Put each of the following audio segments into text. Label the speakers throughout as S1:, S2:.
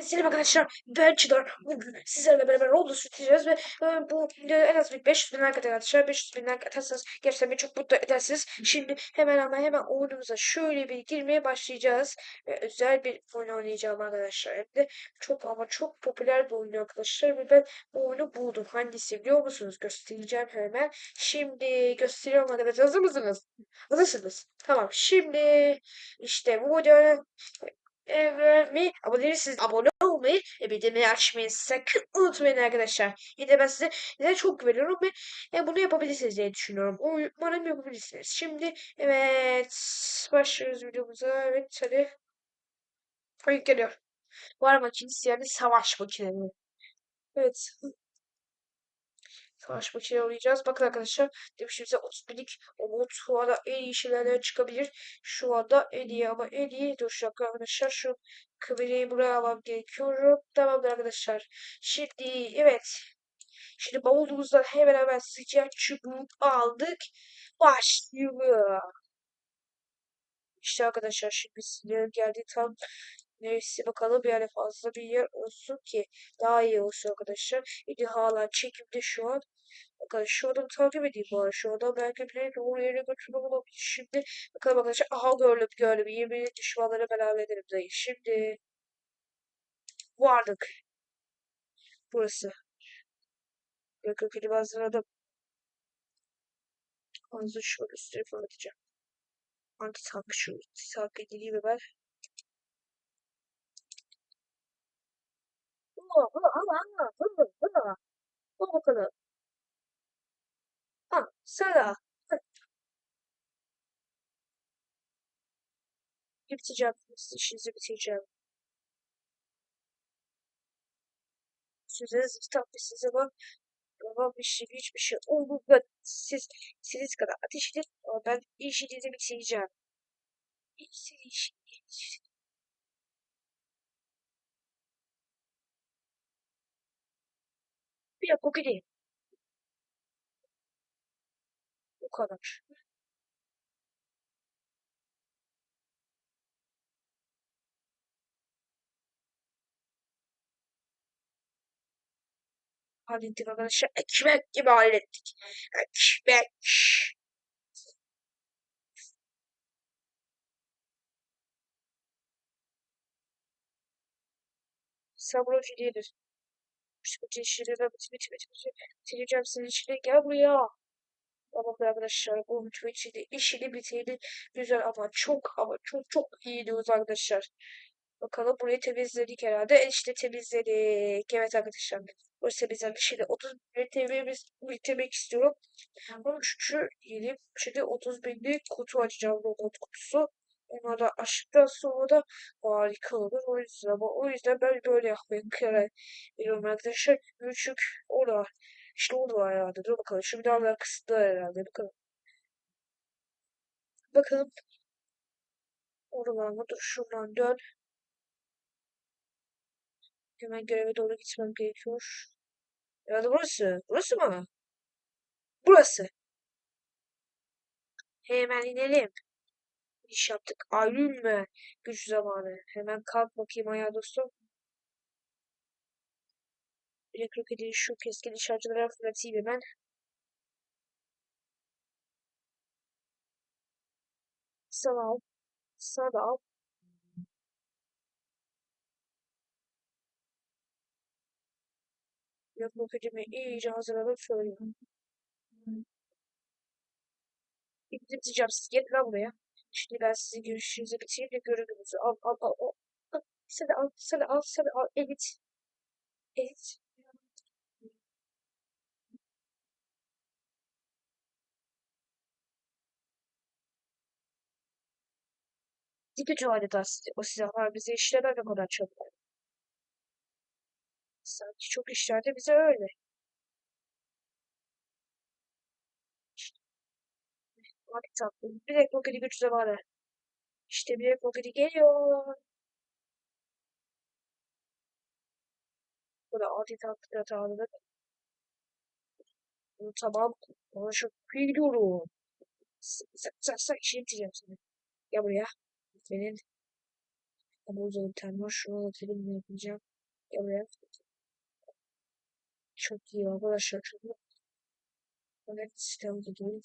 S1: Selam arkadaşlar. Ben Çınar. Bugün sizlerle beraber Roblox bitireceğiz ve e, bu en az bir 500 bin like atın arkadaşlar. 500 bin like atarsanız gerçekten beni çok mutlu edersiniz. Şimdi hemen ama hemen oyunumuza şöyle bir girmeye başlayacağız. Ve özel bir oyun oynayacağım arkadaşlar. Hem de çok ama çok popüler bir oyun arkadaşlar. Ve ben bu oyunu buldum. Hangisi biliyor musunuz? Göstereceğim hemen. Şimdi gösteriyorum arkadaşlar. Hazır mısınız? Hazırsınız. Tamam. Şimdi işte bu videoya mi abone değilseniz abone olmayı ve bildirimleri açmayı sakın unutmayın arkadaşlar. Yine ben size, size çok güveniyorum ve e, bunu yapabilirsiniz diye düşünüyorum. Umarım yapabilirsiniz. Şimdi evet başlıyoruz videomuza. Evet hadi. Oyun geliyor. Var makinesi yani savaş makineleri. Evet. Savaş makinesi oynayacağız. Bakın arkadaşlar 30 binlik umut şu anda en iyi şeylerden çıkabilir. Şu anda en iyi ama en iyi. Dur şu arkadaşlar şu kamerayı buraya almam gerekiyor. Tamamdır arkadaşlar. Şimdi evet. Şimdi bavulumuzdan hemen hemen sıcak çubuk aldık. Başlıyor. İşte arkadaşlar şimdi sinir geldi tam Neresi bakalım yani fazla bir yer olsun ki daha iyi olsun arkadaşlar. Şimdi hala çekimde şu an. Bakın şu adamı takip edeyim bari. Şu adam belki ki oraya götürme olabilir. Şimdi bakalım arkadaşlar. Aha gördüm gördüm. 20 düşmanları beraber edelim dayı. Şimdi vardık. Burası. Yakın klima hazırladım. Ağzı şöyle üstüne fırlatacağım. Hangi tank şu? Tank edileyim ben. Hıla hıla hıla hıla hıla hıla. Al bakalım. Ha sıra. Bitireceğim. İşinizi bitireceğim. Sözünüz kitapmışsınız ama ama bir şey hiçbir şey olmadı. Siz siz kadar ateş edin ama ben işinizi bitireceğim. İşinizi Bir dakika gideyim. Bu kadar. Hallettik arkadaşlar. Ekmek gibi hallettik. Ekmek. Sabrocu değiliz. Sıkıntı işleri ve biti biti biti biti. Bitireceğim senin işini. Gel buraya. Tamam arkadaşlar. Bu bütün işini, bitirdi. Güzel ama çok ama çok çok iyi diyoruz arkadaşlar. Bakalım burayı temizledik herhalde. E işte temizledik. Evet arkadaşlar. Burası temizlenmiş. Şimdi 30 bin TL'miz bitirmek istiyorum. Ama şu yeni şimdi 30 binlik kutu açacağım. Robot kutusu. Onu da açtıktan sonra da harika olur. O yüzden ama o yüzden ben böyle yapmaya karar veriyorum arkadaşlar. Küçük orada. İşte orada herhalde. Dur bakalım. Şu binalar kısıtlı herhalde. Bakalım. Bakalım. Oralar mı? Dur şuradan dön. Hemen göreve doğru gitmem gerekiyor. Herhalde burası. Burası mı? Burası. Hemen inelim. İş yaptık. Aylül mü? Güç zamanı. Hemen kalk bakayım ayağa dostum. Black Rocket'i şu keskin nişancılara fırlatayım hemen. Sana al. Sana al. Black Rocket'imi iyice hazırladım söyleyeyim. Bitireceğim siz gelin lan buraya. Şimdi ben sizin görüşünüzü bitireyim de görünümüzü. Al al al al. de al de al de al. Evet. Evet. Gücü adeta o silahlar bize işlemez ne kadar çabuk. Sanki çok işlerde bize öyle. Hadi tatlım. Bilek roketi güç zamanı. İşte bilek roketi geliyor. Bu da adi tatlı yatağında. Tamam. Ona çok gidiyorum. Sen sen sen işe bitireceğim seni. Gel buraya. Bir var. Şunu da film yapacağım. Evet. Çok iyi arkadaşlar. Çok. Evet. Sistemde değil.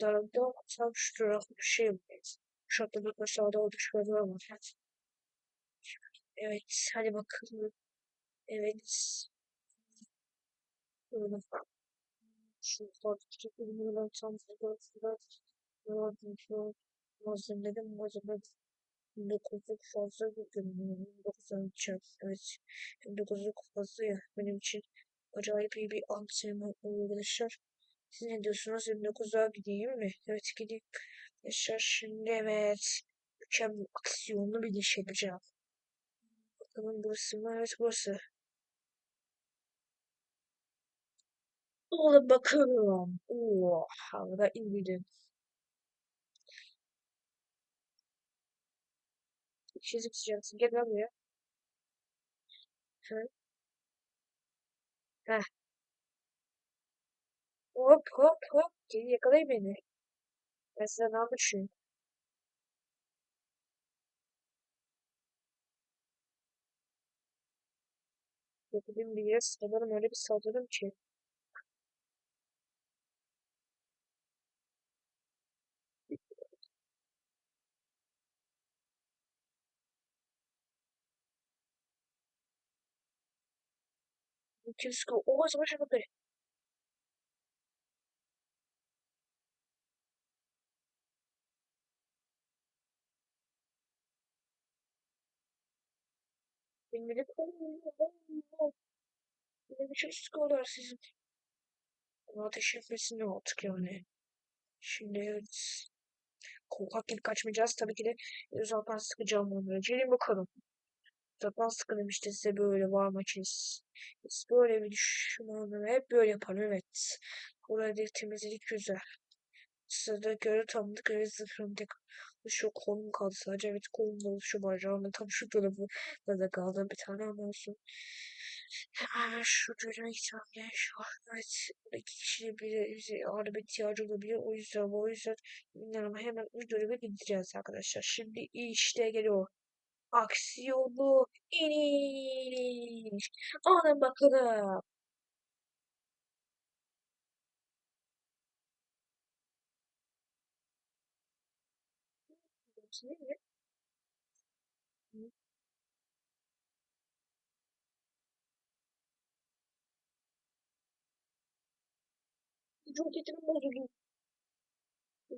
S1: Darabda tam şu tarafı bir şey yapacağız. Şu anda bir aşağıda o dışarıda var. Evet. Hadi bakalım. Evet. Böyle şu ürünler tam burada gördüm şu malzemeleri malzeme 19'luk fazla görünüyor. 19'dan uçak. Evet. 19'luk fazla ya. Benim için acayip iyi bir antrenman arkadaşlar. Siz ne diyorsunuz? 29'a gideyim mi? Evet gideyim. Arkadaşlar şimdi evet. Mükemmel aksiyonlu bir iş yapacağım. Bakalım burası mı? Evet burası. Oğlum bakalım. Oo, havada indim. Sıcaksın. Gel lan buraya. Hı. Heh. Hop hop hop. Gel yakalayın beni. Ben size ne yapmışım? Yapayım bir yere sanırım öyle bir saldırdım ki. Kimse o savaş yapmadı. Benim de olmuyor. Ne biçim skorlar sizin? Ama ateş etmesini artık yani. Şimdi evet. Korkak gibi kaçmayacağız. Tabii ki de uzaktan sıkacağım onları. Gelin bakalım. Uzaktan sıkılım işte size böyle var maçınız. Biz böyle bir düşmanları hep böyle yapar evet. Burada temizlik güzel. Sırada göre tanıdık evet zırhım tek. Şu kolum kaldı sadece evet kolum dolu şu bacağım tam şu tarafı da kaldı bir tane ama olsun. Hemen şu göreve gitmem şu Evet iki kişi bir bize bir ihtiyacı olabilir o yüzden o yüzden bilmiyorum hemen bu göreve gideceğiz arkadaşlar. Şimdi işte geliyor. Aksiyonu iniş. Alın bakalım. Şimdi Coketimi bozuldu.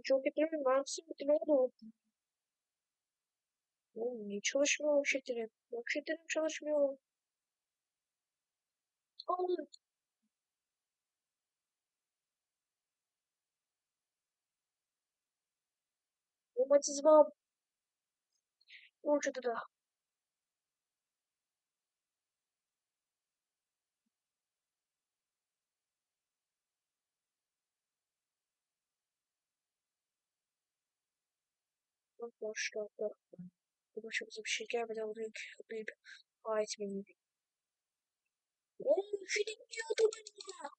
S1: Coketimin mermisi bitti ne oldu? Oğlum niye çalışmıyor o şekerim? O şekerim çalışmıyor. Alın. Romatizma vücudu da. Bak başlarda. Bu başımıza bir şey gelmeden buraya bir ait miyim? Oğlum film diyordu bana.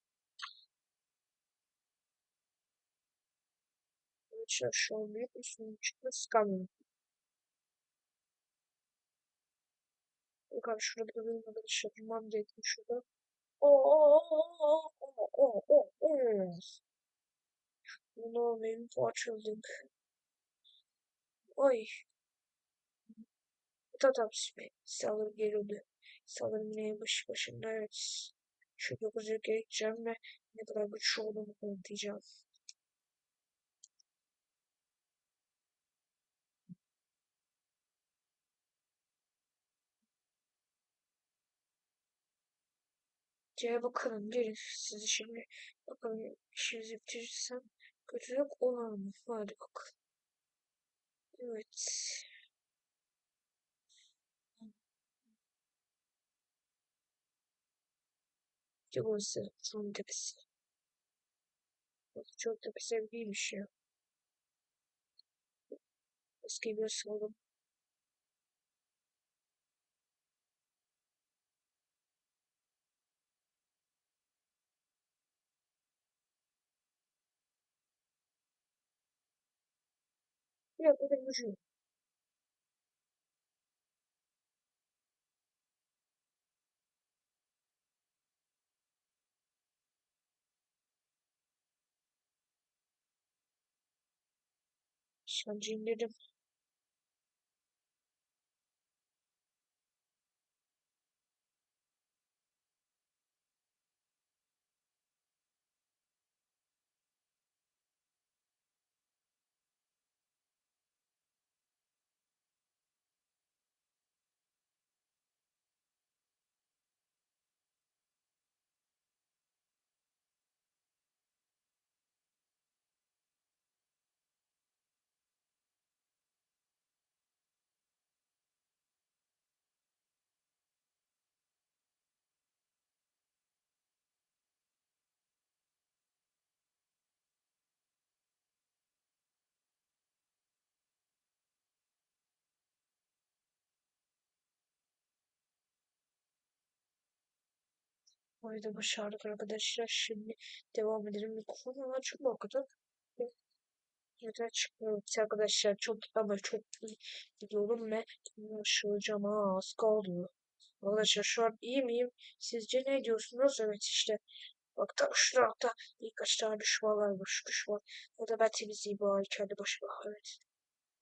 S1: Arkadaşlar şu an büyük üstünün çıkma sıkamıyorum. Abi şurada bir durayım arkadaşlar. Durmam gerekiyor şurada. Bunu benim parçaladık. Ay. Tamam şimdi saldırı geliyordu. Saldırı neye başı başında evet. Şu dokuzuya geçeceğim ve ne kadar güçlü olduğumu kanıtlayacağım. Diye bakalım gelin sizi şimdi bakalım işinizi bitirirsem kötülük olur mu? Hadi bakalım. Evet. İşte burası son tepesi. Çok tepesi evliymiş ya. conservative da başardık arkadaşlar. Şimdi devam edelim. Mikrofonu açık mı okuduk? Yeter çıkmıyor arkadaşlar. Çok ama çok gidiyorum ve ulaşacağım. Ha, az kaldı. Arkadaşlar şu an iyi miyim? Sizce ne diyorsunuz? Evet işte. Bak da şu tarafta birkaç tane düşmanlar var. Şu düşman. O da ben temizleyeyim bari kendi başıma. Evet.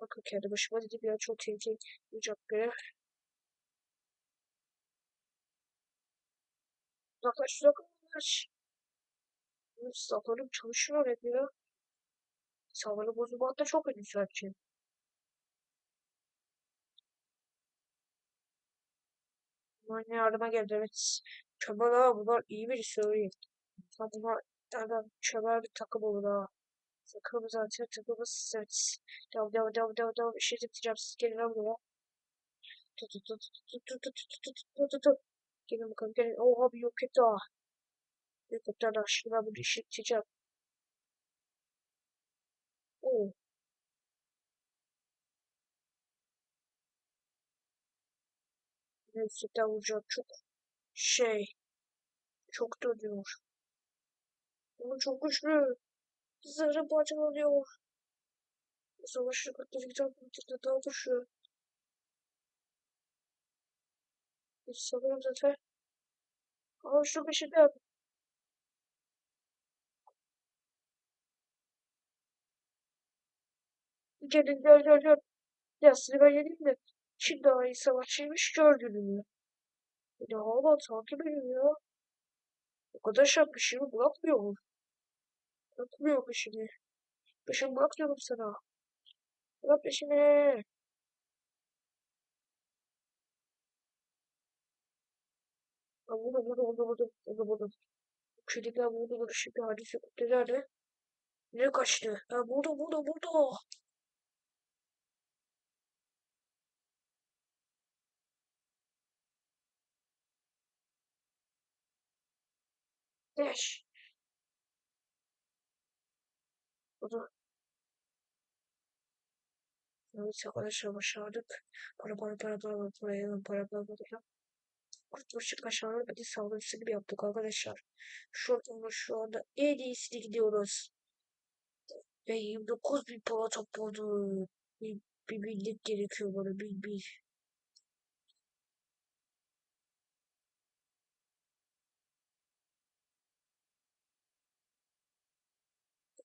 S1: Bakın kendi başıma dedim ya çok tehlikeli olacak görev. Uzaklaş uzaklaş. Silahlarım çalışıyor ya. Silahları bozulmakta çok endişelendim. Bunlar ne yardıma geldi evet. Çömel ha bunlar iyi biri söyleyeyim. Ha bunlar nereden çömel bir takım olur ha. Takımımız zaten takımımız evet. Devam devam devam devam devam. İşe bitireceğim siz gelin lan buraya. Tut tut tut tut tut tut tut tut tut tut. Gelin bakalım gelin. Oha bir yok etti ha. Helikopterden şimdi ben bunu işe bitireceğim. Oo. Yüksekten vuracağım çok şey. Çok dönüyor. Ama çok güçlü. Zırhı parçalanıyor. Savaşı kırkları güzel bitirdi daha güçlü. Sanırım zaten. Ama şu peşinde. Gelin gel gel gel. Ya sizi ben yedim de. Şimdi daha iyi savaşçıymış gördüğünü. Ya hala takip ediyor. O kadar şey peşimi bırakmıyor mu? Bırakmıyor peşimi. Peşimi bırakmıyorum sana. Bırak peşimi. Burada burada burada burada burada burada. Kediler burada burada şimdi hadise kutlular ne? Kaçtı? Ha burada burada burada. Yaş. Burada. Evet arkadaşlar başardık. Para para para para para para para para para. Kurtuluşu kaşarlar bir saldırısı gibi yaptık arkadaşlar. Anda şu anda en iyisini gidiyoruz. Ve 29 bin para topladı. Bir, bir birlik gerekiyor bana bir bir.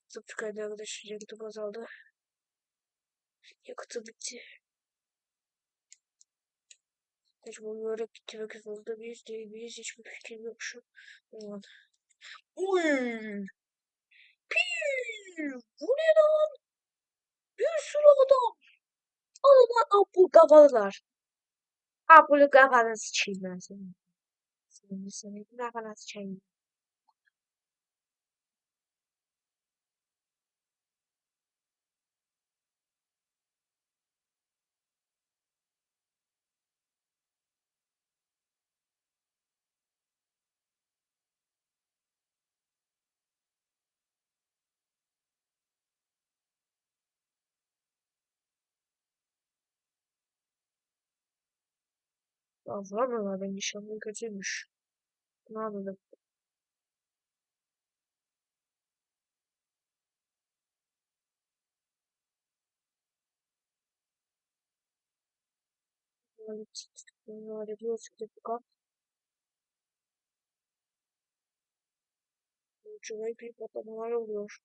S1: Tıp tükendi arkadaşlar. Yakıtım azaldı. Yakıtı bitti. Mecbur olarak gitmek zorunda mıyız değil miyiz? Hiçbir fikrim yok şu an. Uy! Piii! Bu ne lan? Bir sürü adam. Alman ampul kafalılar. Ampulü kafanı sıçayım ben senin. Senin senin kafanı sıçayım. Nişanlım kötüymüş. Ne anladım. Yani bunlar ediyor sertifika. Ucuna bir patlamalar oluyor.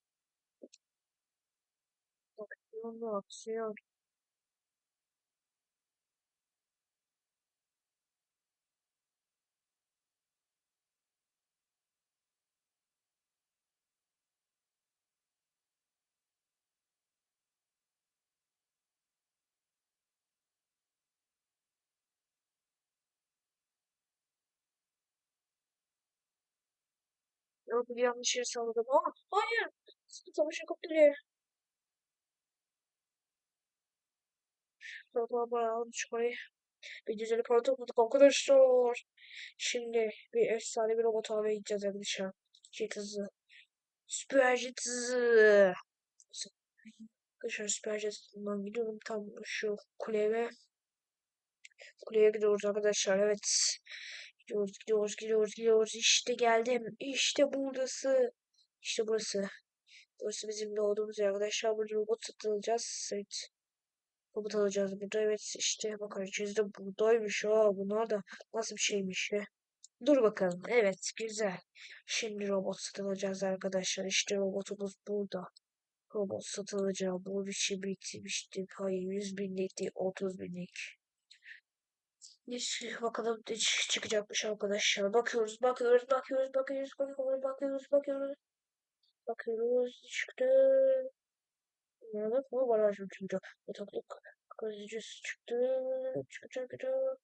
S1: Bak Aksiyon aksiyon. Yok yanlış yere salladım. Aa, hayır. Savaş helikopteri. Tamam almış parayı. Bir güzel para topladık arkadaşlar. Şimdi bir efsane bir robot havaya gideceğiz arkadaşlar. Jet hızı. Süper jet hızı. Arkadaşlar süper jet hızından gidiyorum tam şu kuleye. Kuleye gidiyoruz arkadaşlar evet. Gidiyoruz gidiyoruz gidiyoruz gidiyoruz. İşte geldim. İşte buradası. İşte burası. Burası bizim doğduğumuz yer arkadaşlar. Burada robot satılacağız. Evet. Robot alacağız burada. Evet işte bakın içinizde buradaymış ha. Bunlar da nasıl bir şeymiş ya. Dur bakalım. Evet güzel. Şimdi robot satılacağız arkadaşlar. İşte robotumuz burada. Robot satılacak. Bu bir şey bitmişti. Hayır 100 binlik değil 30 binlik. Hiç bakalım çık- çıkacakmış arkadaşlar. Bakıyoruz, bakıyoruz, bakıyoruz, bakıyoruz, bakıyoruz, bakıyoruz, bakıyoruz. Bakıyoruz, çıktı. Yanılık mı? Baraj mı çıktı? Yataklık kazıcısı çıktı. Çıktı, çıktı.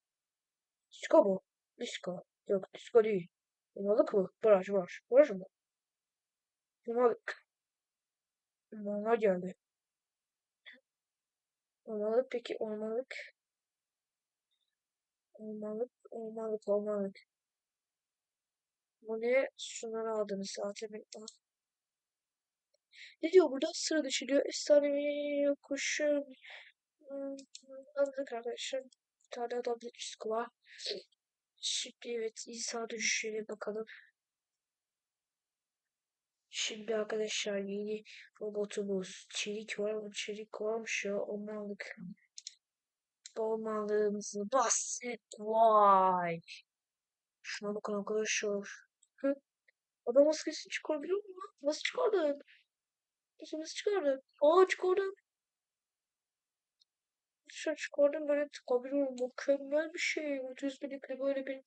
S1: Disko mu? Disko. Yok, disko değil. Yanılık mı? Baraj, baraj. Baraj mı? Yanılık. Yanılık geldi. Olmalık peki olmalık. Olmalık, olmalık, olmalık. Bu ne? Şunları aldınız zaten. Ne diyor burada? Sıra dışı diyor. Efsanevi kuşun. Hmm, Anladık arkadaşlar. Bir tane adam disko var. Şimdi evet insan düşüşüne bakalım. Şimdi arkadaşlar yeni robotumuz. Çelik var ama çelik varmış ya. Olmalık. Olmalığımızı bastık. Vay. Şuna bakın arkadaşlar. Hı? Adam maskesini çıkarabiliyor mu? Nasıl çıkardın? Nasıl nasıl çıkardın? Aa çıkardın. Dışarı çıkardın böyle çıkabiliyor. Mükemmel bir şey. 30 binlikli böyle bir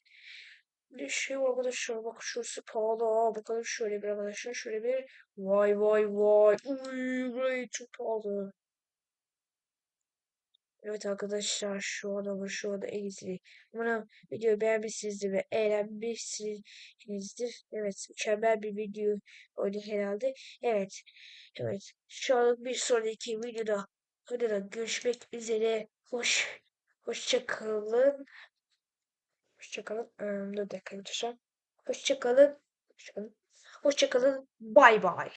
S1: bir şey arkadaşlar. Bak şurası pahalı. Aa, bakalım şöyle bir arkadaşlar. Şöyle bir vay vay vay. Uy burayı çok pahalı. Evet arkadaşlar şu anda ama şu anda en iyisi. Umarım videoyu beğenmişsinizdir ve eğlenmişsinizdir. Evet mükemmel bir video oldu herhalde. Evet. Evet. Şu an bir sonraki videoda videoda görüşmek üzere. Hoş. Hoşçakalın. Hoşçakalın. Um, dur dakika arkadaşlar. Hoşçakalın. Hoşçakalın. Hoşçakalın. Bay bay.